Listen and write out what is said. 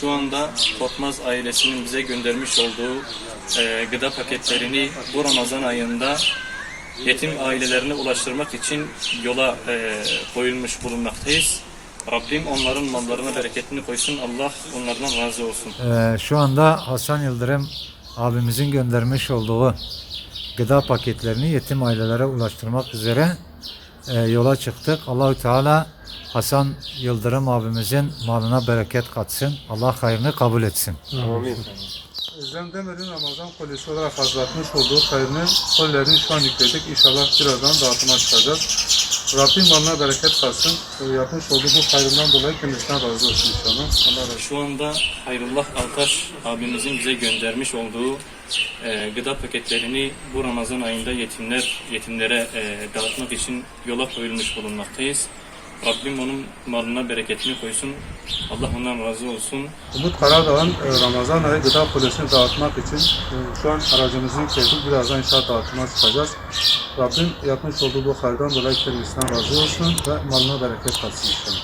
Şu anda Korkmaz ailesinin bize göndermiş olduğu e, gıda paketlerini bu Ramazan ayında yetim ailelerine ulaştırmak için yola e, koyulmuş bulunmaktayız. Rabbim onların mallarına bereketini koysun. Allah onlardan razı olsun. Ee, şu anda Hasan Yıldırım abimizin göndermiş olduğu gıda paketlerini yetim ailelere ulaştırmak üzere e, yola çıktık. Allahü Teala Hasan Yıldırım abimizin malına bereket katsın. Allah hayrını kabul etsin. Özlem Demir'in Ramazan kolyesi olarak hazırlatmış olduğu hayrını kolilerini şu an yükledik. İnşallah birazdan dağıtıma çıkacağız. Rabbim malına bereket katsın. Yapmış olduğu bu hayrından dolayı kendisine razı olsun inşallah. Allah razı olsun. Şu anda Hayrullah Altaş abimizin bize göndermiş olduğu e, gıda paketlerini bu Ramazan ayında yetimler yetimlere e, dağıtmak için yola koyulmuş bulunmaktayız. Rabbim onun malına bereketini koysun. Allah ondan razı olsun. Umut Karadağ'ın e, Ramazan ayı gıda kolyesini dağıtmak için e, şu an aracımızı yükledik. Birazdan inşallah dağıtıma çıkacağız. Rabbim yapmış olduğu bu hayrdan dolayı kendisinden razı olsun ve malına bereket katsın inşallah.